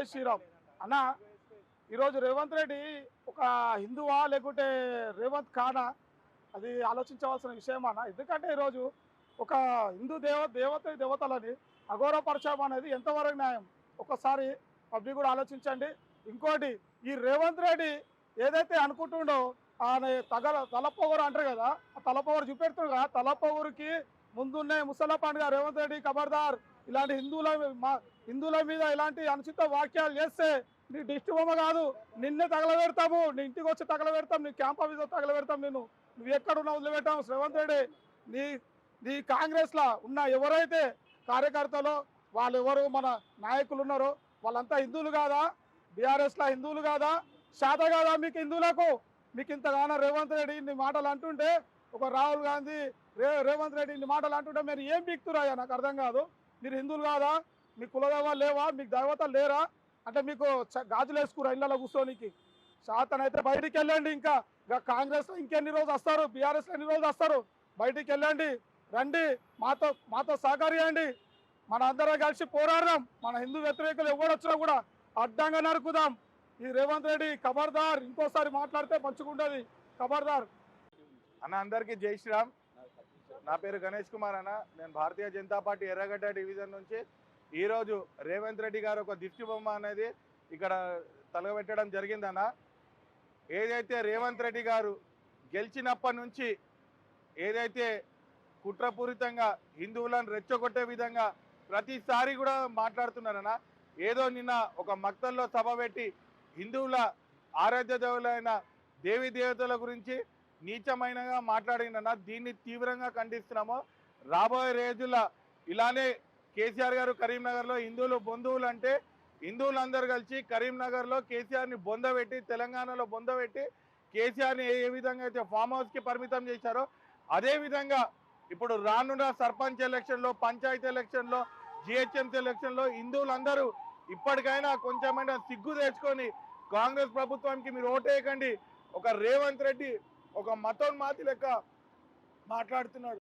జై శ్రీరామ్. అన్న ఈరోజు రేవంత్ రెడ్డి ఒక హిందువా లేకుంటే రేవంత్ ఖానా అది ఆలోచించవలసిన విషయం అన్న. ఎందుకంటే ఈరోజు ఒక హిందూ దేవ దేవత దేవతలని అఘోరపరచడం అనేది ఎంతవరకు న్యాయం? ఒకసారి పబ్లిక్ కూడా ఆలోచించండి. ఇంకోటి ఈ రేవంత్ రెడ్డి ఏదైతే అనుకుంటుండో ఆయన తగల తలపొగరు అంటారు కదా ఆ తలపొగరు చూపెడుతున్నారు కదా తలపొగరుకి ముందున్నే ముసల పండుగ రేవంత్ రెడ్డి ఖబర్దార్ ఇలాంటి హిందువుల మా హిందువుల మీద ఇలాంటి అనుచిత వాక్యాలు చేస్తే నీ డిస్టి బొమ్మ కాదు. నిన్నే తగలబెడతాము. నీ ఇంటికి వచ్చి తగలబెడతాం. నీ క్యాంప్ ఆఫీస్ తగలబెడతాం నేను నువ్వు ఎక్కడున్నా వదిలిపెట్టాం శ్రవంత్ రెడ్డి నీ నీ కాంగ్రెస్లో ఉన్న ఎవరైతే కార్యకర్తలో వాళ్ళు ఎవరు మన నాయకులు ఉన్నారో వాళ్ళంతా హిందువులు కాదా? బీఆర్ఎస్లో హిందువులు కాదా? శాత కాదా మీకు హిందువులకు? మీకు ఇంతగానో రేవంత్ రెడ్డి ఇన్ని మాటలు అంటుంటే ఒక రాహుల్ గాంధీ రే రేవంత్ రెడ్డి ఇన్ని మాటలు అంటుంటే మీరు ఏం బిక్తురాయా నాకు అర్థం కాదు. మీరు హిందువులు కాదా? మీ కులదేవా లేవా? మీకు దేవతలు లేరా? అంటే మీకు చ- గాజులు వేసుకురా ఇళ్ళలో కూర్చోనికి. శాతనైతే బయటికి వెళ్ళండి ఇంకా. కాంగ్రెస్లో ఇంకెన్ని రోజులు వస్తారు? బీఆర్ఎస్లో ఎన్ని రోజులు వస్తారు? బయటికి వెళ్ళండి. రండి. మాతో మాతో సహకరియండి మన అందరం కలిసి పోరాడదాం. మన హిందూ వ్యతిరేకులు ఎవరు వచ్చినా కూడా అడ్డంగా నరుకుదాం. ఈ రేవంత్ రెడ్డి ఖబర్దార్ ఇంకోసారి మాట్లాడితే పంచుకుంటుంది ఖబర్దార్. అన్న అందరికీ జై శ్రీరామ్. నా పేరు గణేష్ కుమార్ అన్న. నేను భారతీయ జనతా పార్టీ ఎర్రగడ్డ డివిజన్ నుంచి. ఈరోజు రేవంత్ రెడ్డి గారు ఒక దిష్టి బొమ్మ అనేది ఇక్కడ తలగబెట్టడం జరిగిందన్న ఏదైతే రేవంత్ రెడ్డి గారు గెలిచినప్పటి నుంచి ఏదైతే కుట్రపూరితంగా హిందువులను రెచ్చగొట్టే విధంగా ప్రతిసారి కూడా మాట్లాడుతున్నారన్న ఏదో నిన్న ఒక మక్తల్లో సభ పెట్టి హిందువుల ఆరాధ్య దేవులైన దేవి దేవతల గురించి నీచమైనగా మాట్లాడిన దీన్ని తీవ్రంగా ఖండిస్తున్నాము? రాబోయే రోజుల ఇలానే కేసీఆర్ గారు కరీంనగర్లో హిందువులు బంధువులు అంటే హిందువులందరూ కలిసి కరీంనగర్లో కేసీఆర్ని బొందబెట్టి తెలంగాణలో బొందబెట్టి కేసీఆర్ని ఏ విధంగా అయితే ఫామ్ హౌస్కి పరిమితం చేశారో అదే విధంగా ఇప్పుడు రానున్న సర్పంచ్ ఎలక్షన్లో పంచాయతీ ఎలక్షన్లో జిహెచ్ఎంసీ ఎలక్షన్లో హిందువులందరూ ఇప్పటికైనా కొంచెమైనా సిగ్గు తెచ్చుకొని కాంగ్రెస్ ప్రభుత్వానికి మీరు ఓటేయకండి. ఒక రేవంత్ రెడ్డి ఒక మతోన్మాతి లెక్క మాట్లాడుతున్నాడు.